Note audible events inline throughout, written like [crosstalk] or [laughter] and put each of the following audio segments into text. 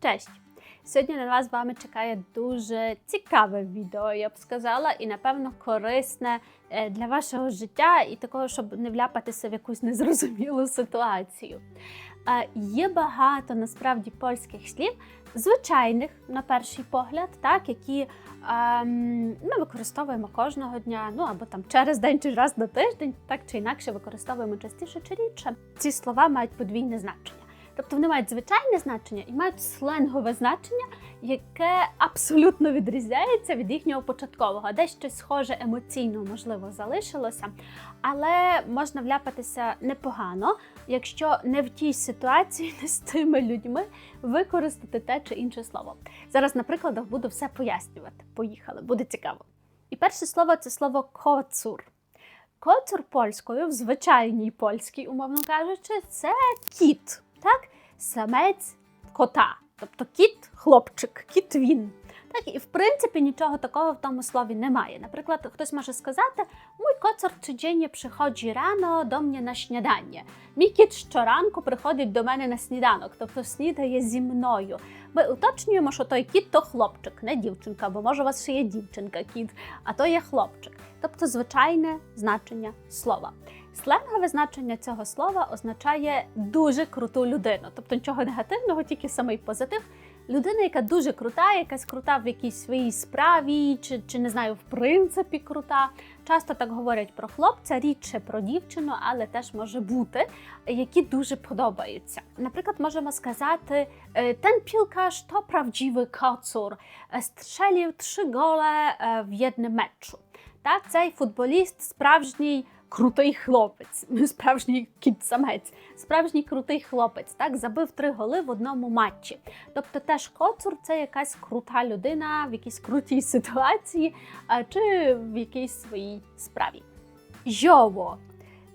Cześć! Sьогодні на вас з вами чекає дуже цікаве відео, я б сказала, і напевно корисне е, для вашого життя і такого, щоб не вляпатися в якусь незрозумілу ситуацію. Е, Є багато насправді польських слів, звичайних на перший погляд, так, які ем, ми використовуємо кожного дня, ну або там через день чи раз на тиждень, так чи інакше використовуємо частіше чи рідше. Ці слова мають подвійне значення. Тобто вони мають звичайне значення і мають сленгове значення, яке абсолютно відрізняється від їхнього початкового. Десь щось схоже емоційно, можливо, залишилося, але можна вляпатися непогано, якщо не в тій ситуації, не з тими людьми використати те чи інше слово. Зараз на прикладах буду все пояснювати. Поїхали, буде цікаво. І перше слово це слово коцур. Коцур польською, в звичайній польській, умовно кажучи, це кіт, так? Самець кота. Тобто кіт, хлопчик, кіт він. Так, і в принципі нічого такого в тому слові немає. Наприклад, хтось може сказати: Mój kocar codziennie przychodzi rano do mnie na śniadanie. Мій кіт щоранку приходить до мене на сніданок, тобто снідає зі мною. Ми уточнюємо, що той кіт то хлопчик, не дівчинка, бо може у вас ще є дівчинка кіт, а то є хлопчик. Тобто звичайне значення слова. Сленгове значення цього слова означає дуже круту людину, тобто нічого негативного, тільки самий позитив. Людина, яка дуже крута, якась крута в якійсь своїй справі, чи, чи не знаю, в принципі крута. Часто так говорять про хлопця, рідше про дівчину, але теж може бути, які дуже подобаються. Наприклад, можемо сказати: е, ten piłkarz to prawdziwy kocur, е, strzelił trzy gole е, в jednym meczu. Так, цей футболіст справжній крутий хлопець, [laughs] справжній кіт-самець, справжній крутий хлопець, так, забив три голи в одному матчі. Тобто теж коцур це якась крута людина в якійсь крутій [laughs] ситуації чи в якійсь своїй справі. Жово.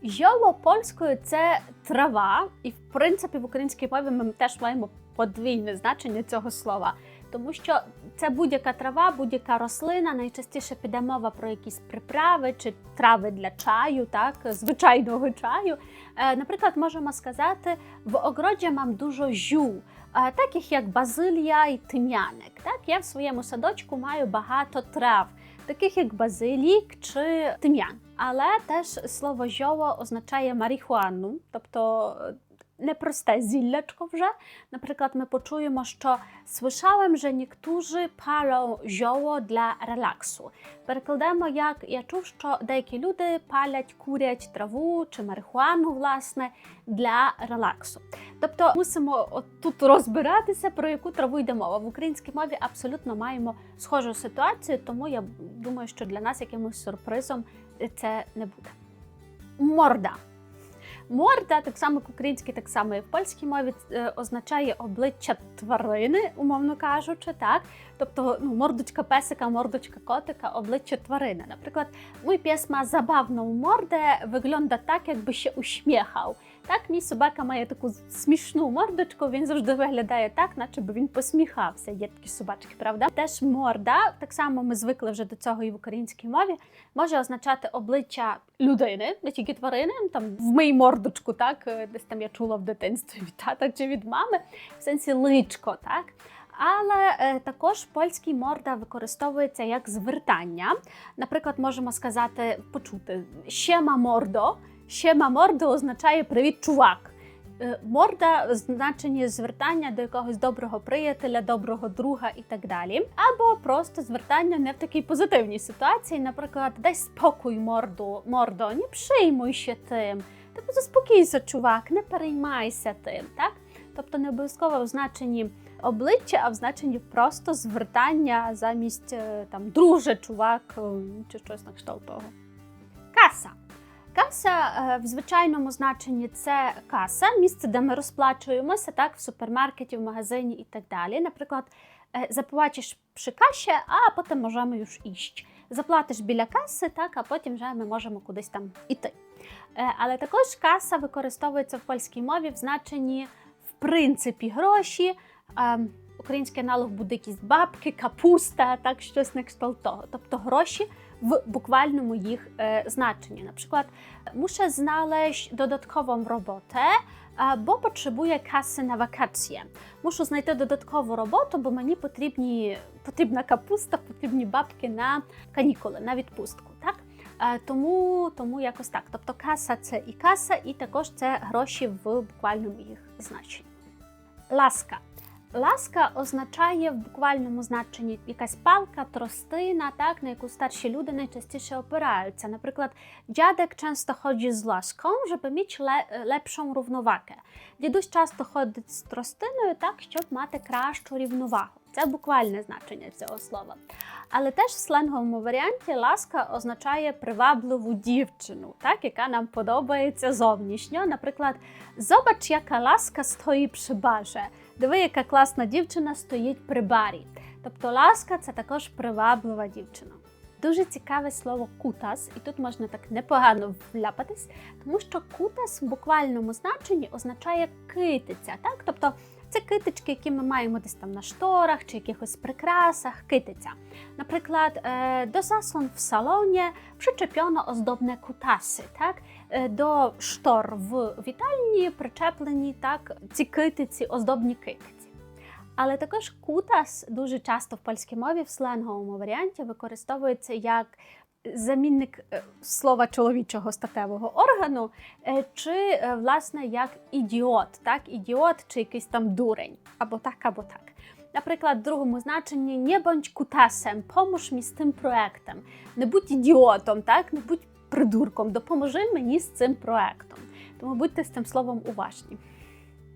Жово польською це трава, і в принципі в українській мові ми теж маємо подвійне значення цього слова. Тому що це будь-яка трава, будь-яка рослина. Найчастіше піде мова про якісь приправи чи трави для чаю, так, звичайного чаю. Е, наприклад, можемо сказати, в огороді мам дуже жу, е, таких як базилія і тим'яник. Так, я в своєму садочку маю багато трав, таких як базилік чи тим'ян. Але теж слово жово означає марихуану, тобто непросте зіллячко вже. Наприклад, ми почуємо, що słyszałem, że niektórzy palą zioło для релаксу. Перекладемо, як я чув, що деякі люди палять, курять траву чи марихуану, власне, для релаксу. Тобто мусимо тут розбиратися, про яку траву йде мова. В українській мові абсолютно маємо схожу ситуацію, тому я думаю, що для нас якимось сюрпризом це не буде. Морда. Морда, так само як українській, так само і в польській мові, е, означає обличчя тварини, умовно кажучи, так. Тобто ну, мордочка песика, мордочка котика, обличчя тварини. Наприклад, pies ma zabawną mordę, wygląda tak, jakby się uśmiechał. Так, мій собака має таку смішну мордочку, він завжди виглядає так, наче би він посміхався. Є такі собачки, правда? Теж морда, так само ми звикли вже до цього і в українській мові, може означати обличчя людини, не тільки тварини, там в мий мордочку, так, е, десь там я чула в дитинстві від тата чи від мами, в сенсі личко, так. Але е, також в польській морда використовується як звертання. Наприклад, можемо сказати, почути «Siema мордо. Siema мордо означає привіт, чувак. Е, Морда в значенні звертання до якогось доброго приятеля, доброго друга і так далі. Або просто звертання не в такій позитивній ситуації, наприклад, дай спокій морду, мордо, не się тим. Тобто заспокійся, чувак, не переймайся тим. Так? Тобто не обов'язково в значенні обличчя, а в значенні просто звертання замість е, там друже, чувак е, чи щось на кшталт того. Каса. Каса е, в звичайному значенні це каса, місце, де ми розплачуємося, так, в супермаркеті, в магазині і так далі. Наприклad, е, zapłacisz przy kasie, а потім можемо już iść. Заплатиш біля каси, так, а потім вже ми можемо кудись там іти. Е, Але також каса використовується в польській мові в значенні в принципі гроші. Український аналог буде якісь бабки, капуста, так щось на кшталт того. Тобто гроші w bukvalnym ich e, znaczeniu. Na przykład muszę znaleźć dodatkową robotę, а, бо потребує каси на вакації. Мушу знайти додаткову роботу, бо мені потрібні, потрібна капуста, потрібні бабки на канікули, на відпустку. Так? Е, Тому, тому якось так. Тобто каса це і каса, і також це гроші в буквальному їх значенні. Ласка. Ласка означає в буквальному значенні якась палка, тростина, так, на яку старші люди найчастіше опираються. Наприклад, дядек часто ходить з ласком, щоб міч лепшу рівновагу. Дідусь часто ходить з тростиною, так, щоб мати кращу рівновагу. Це буквальне значення цього слова. Але теж в сленговому варіанті ласка означає привабливу дівчину, так, яка нам подобається зовнішньо. Наприклад, зобач, яка ласка стоїть при барze. Диви, яка класна дівчина стоїть при барі. Тобто ласка це також приваблива дівчина. Дуже цікаве слово кутас, і тут можна так непогано вляпатись, тому що кутас в буквальному значенні означає китиця. Так? Тобто це китички, які ми маємо десь там на шторах чи якихось прикрасах, китиця. Наприклad, е, до заслон в салоні przyczepiono оздобне кутаси. Так? Е, До штор в вітальні причеплені так, ці китиці, оздобні китиці. Але також кутас дуже часто в польській мові в сленговому варіанті використовується як замінник е, слова чоловічого статевого органу, е, чи е, власне як ідіот, так, ідіот чи якийсь там дурень, або так, або так. Наприклад, в другому значенні не будь кутасем, помож мені з тим проектом. Не будь ідіотом, так, не будь придурком, допоможи мені з цим проектом. Тому будьте з цим словом уважні.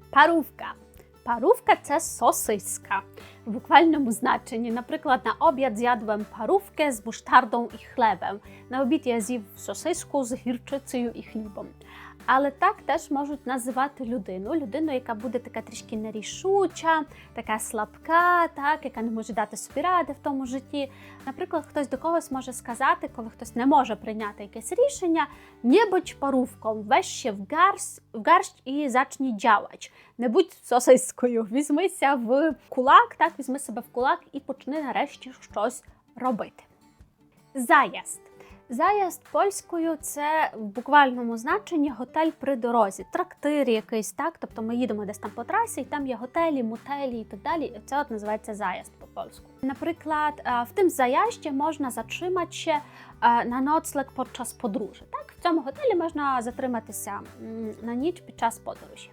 Парувка. Парówka це сосиска в буквальному значенні. Наприклад, на обід з'ядłem парówkę з буштардом і хлебом. На обід я з'їв сосиску з гірчицею і хлібом. Але так теж можуть називати людину. Людину, яка буде така трішки нерішуча, така слабка, так, яка не може дати собі ради в тому житті. Наприклад, хтось до когось може сказати, коли хтось не може прийняти якесь рішення, не будь парувком, weź się w garść, w garść і zacznij działać. Не будь сосискою, візьмися в кулак, так, візьми себе в кулак і почни нарешті щось робити. Заїзд. Заїзд польською це в буквальному значенні готель при дорозі, трактир якийсь, так. Тобто ми їдемо десь там по трасі, і там є готелі, мотелі і так далі. І це от називається заїзд по польську. Наприклад, е, в тим заїзді можна затримати ще е, на ноцлег під час подорожі. Так, в цьому готелі можна затриматися на ніч під час подорожі.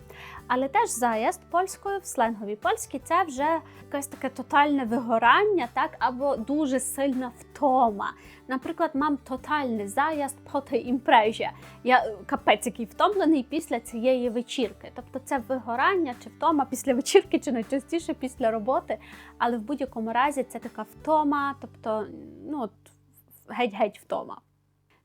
Але теж заїзд польською в сленговій польській це вже якесь таке тотальне вигорання, так або дуже сильна втома. Наприклад, мам тотальний заїзд по тій імпрезі. Я е, капець який втомлений після цієї вечірки. Тобто це вигорання чи втома після вечірки, чи найчастіше після роботи. Але в будь-якому разі це така втома, тобто ну геть-геть втома.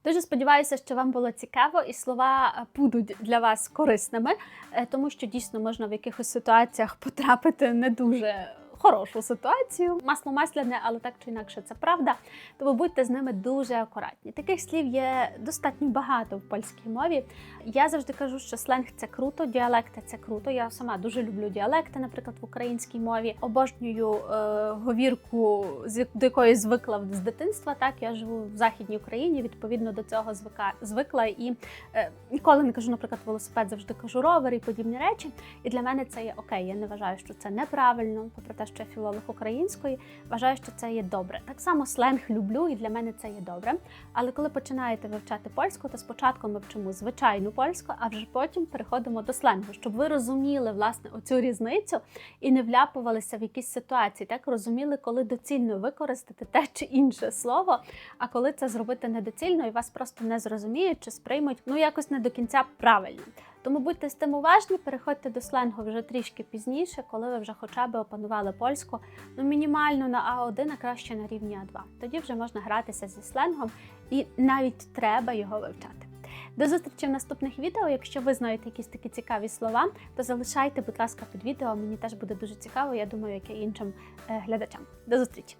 Дуже сподіваюся, що вам було цікаво і слова е, будуть для вас корисними, е, тому що дійсно можна в якихось ситуаціях потрапити не дуже хорошу ситуацію. Масло масляне, але так чи інакше це правда. Тому будьте з ними дуже акуратні. Таких слів є достатньо багато в польській мові. Я завжди кажу, що сленг це круто, діалекти це круто. Я сама дуже люблю діалекти, наприклад, в українській мові. Обожнюю е, говірку, до якої звикла з дитинства. Так я живу в західній Україні. Відповідно до цього звика звикла і е, ніколи не кажу, наприклад, велосипед, завжди кажу ровер і подібні речі. І для мене це є окей. Я не вважаю, що це неправильно, попри те, я філолог української, вважаю, що це є добре. Так само сленг люблю, і для мене це є добре. Але коли починаєте вивчати польську, то спочатку ми вчимо звичайну польську, а вже потім переходимо до сленгу, щоб ви розуміли власне оцю різницю і не вляпувалися в якісь ситуації, так розуміли, коли доцільно використати те чи інше слово, а коли це зробити недоцільно і вас просто не зрозуміють чи сприймуть ну якось не до кінця правильно. Тому будьте з тим уважні, переходьте до сленгу вже трішки пізніше, коли ви вже хоча б опанували польську, ну мінімально на А1, а краще на рівні А2. Тоді вже можна гратися зі сленгом і навіть треба його вивчати. До зустрічі в наступних відео. Якщо ви знаєте якісь такі цікаві слова, то залишайте, будь ласка, під відео. Мені теж буде дуже цікаво, я думаю, як і іншим е, глядачам. До зустрічі!